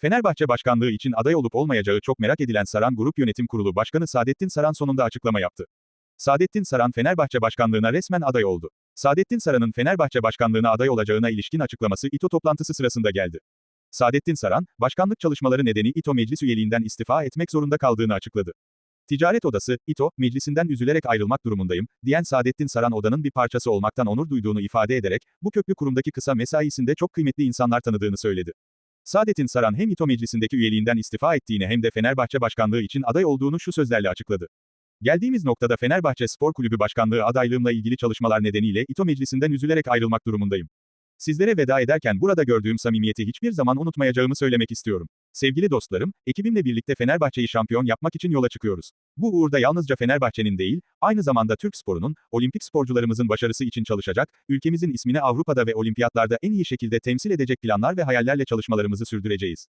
Fenerbahçe başkanlığı için aday olup olmayacağı çok merak edilen Saran Grup Yönetim Kurulu Başkanı Saadettin Saran sonunda açıklama yaptı. Saadettin Saran Fenerbahçe başkanlığına resmen aday oldu. Saadettin Saran'ın Fenerbahçe başkanlığına aday olacağına ilişkin açıklaması İTO toplantısı sırasında geldi. Saadettin Saran, başkanlık çalışmaları nedeni İTO meclis üyeliğinden istifa etmek zorunda kaldığını açıkladı. Ticaret Odası, İTO, meclisinden üzülerek ayrılmak durumundayım, diyen Saadettin Saran odanın bir parçası olmaktan onur duyduğunu ifade ederek, bu köklü kurumdaki kısa mesaisinde çok kıymetli insanlar tanıdığını söyledi. Saadettin Saran hem İTO meclisindeki üyeliğinden istifa ettiğini hem de Fenerbahçe başkanlığı için aday olduğunu şu sözlerle açıkladı. Geldiğimiz noktada Fenerbahçe Spor Kulübü başkanlığı adaylığımla ilgili çalışmalar nedeniyle İTO meclisinden üzülerek ayrılmak durumundayım. Sizlere veda ederken burada gördüğüm samimiyeti hiçbir zaman unutmayacağımı söylemek istiyorum. Sevgili dostlarım, ekibimle birlikte Fenerbahçe'yi şampiyon yapmak için yola çıkıyoruz. Bu uğurda yalnızca Fenerbahçe'nin değil, aynı zamanda Türk sporunun, olimpik sporcularımızın başarısı için çalışacak, ülkemizin ismini Avrupa'da ve olimpiyatlarda en iyi şekilde temsil edecek planlar ve hayallerle çalışmalarımızı sürdüreceğiz.